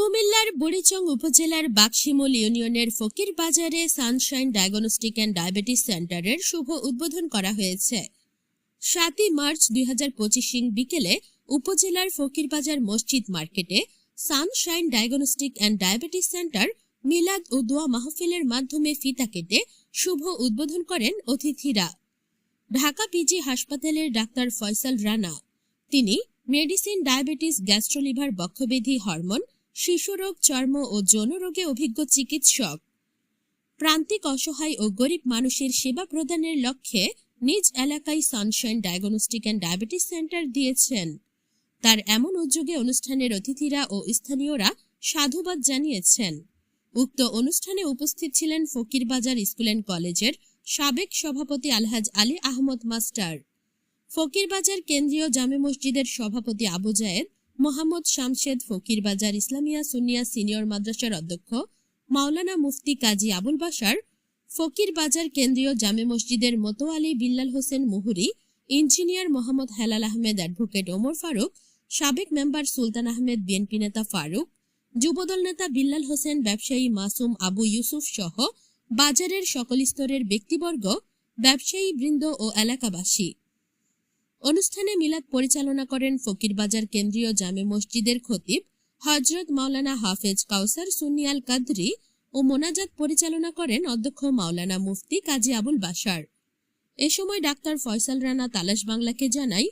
কুমিল্লার বুড়িচং উপজেলার বাক্সিমুল ইউনিয়নের ফকির বাজারে সানশাইন ডায়াগনস্টিক অ্যান্ড ডায়াবেটিস সেন্টারের শুভ উদ্বোধন করা হয়েছে। সাতই মার্চ দুই হাজার পঁচিশ বিকেলে উপজেলার ফকিরবাজার মসজিদ মার্কেটে Sunshine Diagnostic and Diabetes Centre মিলাদ ও দোয়া মাহফিলের মাধ্যমে ফিতা কেটে শুভ উদ্বোধন করেন অতিথিরা। ঢাকা পিজি হাসপাতালের ডাক্তার ফয়সাল রানা। তিনি মেডিসিন ডায়াবেটিস গ্যাস্ট্রোলিভার বক্ষব্যাধি হরমোন শিশুরোগ, চর্ম ও যৌন রোগে অভিজ্ঞ চিকিৎসক। প্রান্তিক অসহায় ও গরিব মানুষের সেবা প্রদানের লক্ষ্যে নিজ এলাকায় Sunshine Diagnostic and Diabetes Centre দিয়েছেন। তার এমন উদ্যোগে অনুষ্ঠানের অতিথিরা ও স্থানীয়রা সাধুবাদ জানিয়েছেন। উক্ত অনুষ্ঠানে উপস্থিত ছিলেন ফকিরবাজার স্কুল অ্যান্ড কলেজের সাবেক সভাপতি আলহাজ আলী আহমদ মাস্টার। ফকিরবাজার কেন্দ্রীয় জামে মসজিদের সভাপতি আবু জায়েদ মোহাম্মদ শামশেদ ফকিরবাজার ইসলামিয়া সুনিয়া সিনিয়র মাদ্রাসার অধ্যক্ষ, মাওলানা মুফতি কাজী আবুল বাসার ফকিরবাজার কেন্দ্রীয় জামে মসজিদের মোতোয়ালি বিল্লাল হোসেন মুহুরি, ইঞ্জিনিয়ার মোহাম্মদ হেলাল আহমেদ অ্যাডভোকেট ওমর ফারুক, সাবেক মেম্বার সুলতান আহমেদ বিএনপি নেতা ফারুক, যুবদল নেতা বিল্লাল হোসেন, ব্যবসায়ী মাসুম আবু ইউসুফ সহ বাজারের সকল স্তরের ব্যক্তিবর্গ, ব্যবসায়ী বৃন্দ ও এলাকাবাসী। অনুষ্ঠানে মিলাদ পরিচালনা করেন ফকিরবাজার কেন্দ্রীয় জামে মসজিদের খতিব হজরত মাওলানা হাফেজ কাউসার সুনিয়াল কাদরি ও মোনাজাত পরিচালনা করেন অধ্যক্ষ মাওলানা মুফতি কাজী আবুল বাসার এ সময় ডাক্তার ফয়সাল রানা তালাশ বাংলাকে জানাই,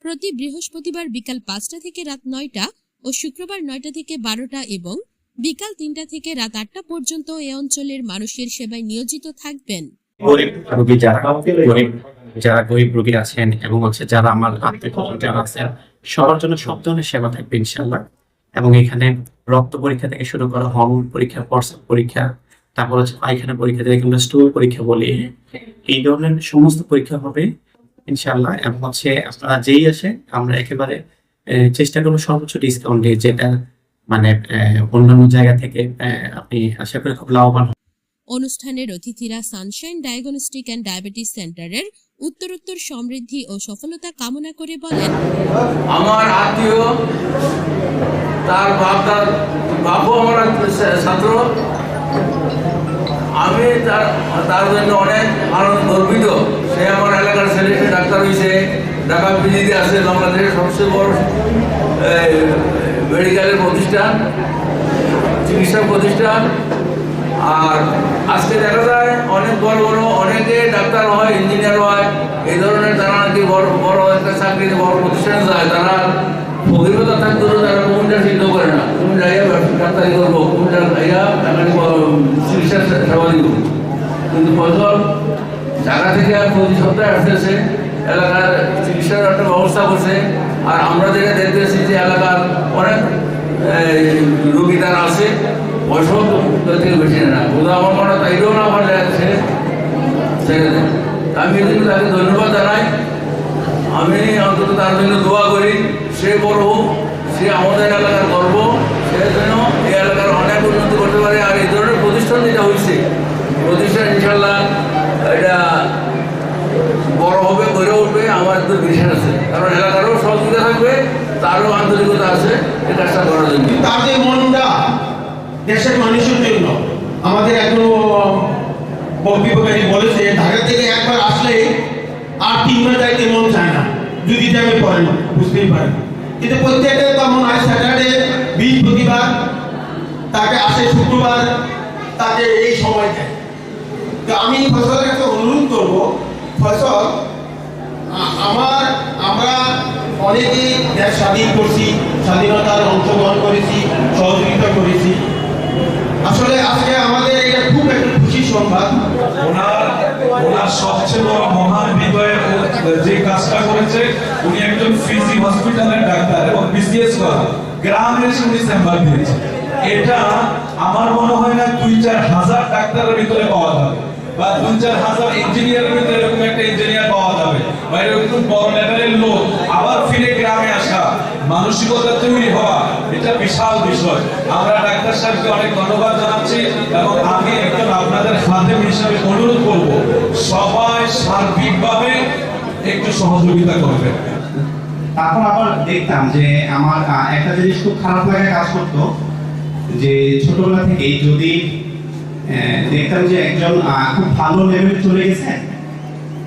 প্রতি বৃহস্পতিবার বিকাল পাঁচটা থেকে রাত নয়টা ও শুক্রবার নয়টা থেকে বারোটা এবং বিকাল তিনটা থেকে রাত আটটা পর্যন্ত এ অঞ্চলের মানুষের সেবায় নিয়োজিত থাকবেন। যারা গরিব রোগী আছেন এবং হচ্ছে যারা আমার আত্মীয় যারা আছেন, সবার জন্য সব ধরনের সেবা থাকবে ইনশাল্লাহ এবং এখানে রক্ত পরীক্ষা থেকে শুরু করা হরমোন পরীক্ষা প্রস্রাব পরীক্ষা, তারপর হচ্ছে পায়খানা পরীক্ষা থেকে আমরা স্টোর পরীক্ষা বলি। এই ধরনের সমস্ত পরীক্ষা হবে ইনশাল্লাহ এবং হচ্ছে আপনারা যেই আসে, আমরা একেবারে চেষ্টা করব সর্বোচ্চ ডিসকাউন্ট দিয়ে, যেটা মানে অন্যান্য জায়গা থেকে আপনি আশা করি খুব লাভবান অনুষ্ঠানের অতিথিরা সানশাইন ডায়াগনস্টিক অ্যান্ড ডায়াবেটিস সেন্টারের উত্তরোত্তর সমৃদ্ধি ও সফলতা কামনা করে বলেন, আমার আত্মীয়, তার বাপ তার বাপও আমার ছাত্র। আমি তার তার জন্য অনেক আনন্দ গর্বিত। সে আমার এলাকার ছেলে ডাক্তার হয়েছে ঢাকা পিজিতে আছে, বাংলাদেশের সবচেয়ে বড় মেডিকেলের প্রতিষ্ঠান, চিকিৎসা প্রতিষ্ঠান। আর আজকে দেখা যায়, অনেক বড় বড়, অনেকে ডাক্তার হয়, ইঞ্জিনিয়ার হয় এই ধরনের তারা নাকি বড় বড় প্রতিষ্ঠানে যায়, তারা অভিজ্ঞতা থাকলেও তারা কোনটা সিদ্ধ করে না। কোন জায়গায় ডাক্তারি করব সেবা দিব। কিন্তু ফসল ঢাকা থেকে প্রতি সপ্তাহে আসতেছে, এলাকার চিকিৎসার একটা ব্যবস্থা করছে। আর আমরা যেটা দেখতেছি যে এলাকার অনেক রোগী তারা আছে তার থেকে বেশি না। আমার মনে তাইলেও না আমার লাগছে ছেড়ে দেয় আমি তাকে ধন্যবাদ জানাই। আমি অন্তত তার জন্য দোয়া করি, সে বড় সে আমাদের এলাকার গর্ব, সে যেন এই এলাকার অনেক উন্নতি করতে পারে। আর এই ধরনের প্রতিষ্ঠান যেটা হয়েছে প্রতিষ্ঠান ইনশাল্লাহ এটা বড় হবে, গড়ে উঠবে, আমার তো বিশ্বাস আছে। কারণ এলাকারও সহযোগিতা থাকবে, তারও আন্তরিকতা আছে এই কাজটা করার জন্য। তাদের মনটা দেশের মানুষের জন্য, আমাদের এখনও বক্তব্যকারী বলেছে, ঢাকা থেকে একবার আসলে আর তিন মাস যাইতে মন চায় বুঝতেই পারে কিন্তু প্রত্যেকটা তো মনে হয় স্যাটারডে বৃহস্পতিবার, তাকে আসে শুক্রবার, তাকে এই সময় দেয়। আমি ফসলের কাছে অনুরোধ করব ফসল আমার, আমরা অনেকেই দেশ স্বাধীন করছি, স্বাধীনতার অংশগ্রহণ করেছি, সহযোগিতা করেছি। আসলে আজকে আমাদের এটা খুব একটা খুশির সংবাদ। ওনার সবচেয়ে বড় মহান ও- যে কাজটা করেছে, উনি একজন ফিজি হসপিটালের ডাক্তার এবং বিসিএস করা গ্রামের উনি চেম্বার দিয়েছে এটা আমার মনে হয় না দুই চার হাজার ডাক্তারের ভিতরে পাওয়া যাবে, বা দুই চার হাজার ইঞ্জিনিয়ারের ভিতরে এরকম একটা ইঞ্জিনিয়ার পাওয়া যাবে, বা এরকম বড় লেভেলের লোক আবার ফিরে গ্রামে আসা, মানসিকতা তৈরি হওয়া, এটা বিশাল বিষয়। আমরা ডাক্তার সাহেবকে অনেক ধন্যবাদ জানাচ্ছি এবং আমি একজন আপনাদের খাদেম হিসাবে অনুরোধ করব সবাই সার্বিকভাবে একটু সহযোগিতা করবেন তারপর আবার দেখতাম যে আমার একটা জিনিস খুব খারাপ লাগে কাজ করতো, যে ছোটবেলা থেকেই যদি দেখতাম যে একজন খুব ভালো লেভেলে চলে গেছেন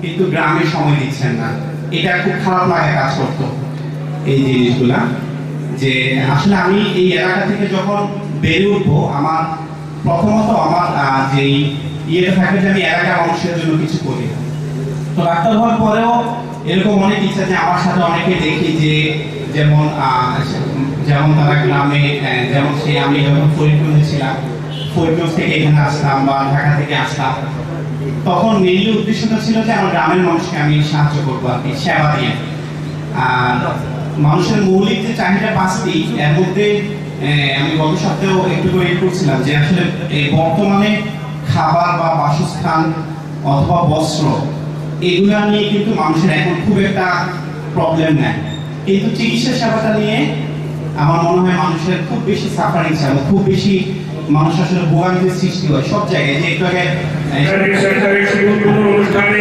কিন্তু গ্রামে সময় দিচ্ছেন না। এটা খুব খারাপ লাগে কাজ করতো, এই জিনিসগুলা। যে আসলে আমি এই এলাকা থেকে যখন বেড়ে উঠবো, আমার প্রথমত আমার যেই ইয়েটা থাকবে যে আমি এলাকার মানুষের জন্য কিছু করি। তো ডাক্তার হওয়ার পরেও এরকম অনেক ইচ্ছা যে আমার সাথে অনেকে দেখি যে যেমন যেমন তারা গ্রামে যেমন সে আমি যখন ফরিদগঞ্জে ছিলাম, ফরিদগঞ্জ থেকে এখানে আসলাম বা ঢাকা থেকে আসলাম তখন মেইনলি উদ্দেশ্যটা ছিল যে আমার গ্রামের মানুষকে আমি সাহায্য করব আর কি, সেবা দিয়ে। আর মানুষের মৌলিক যে চাহিদা পাঁচটি, এর মধ্যে আমি গত সপ্তাহেও একটু করে করছিলাম যে আসলে বর্তমানে খাবার বা বাসস্থান অথবা বস্ত্র এগুলা নিয়ে কিন্তু মানুষের এখন খুব একটা প্রবলেম নাই। কিন্তু চিকিৎসা সেবাটা নিয়ে আমার মনে হয় মানুষের খুব বেশি সাফারিং এবং খুব বেশি মানুষ আসলে ভোগান্তির সৃষ্টি হয় সব জায়গায়। যে একটু আগে অনুষ্ঠানে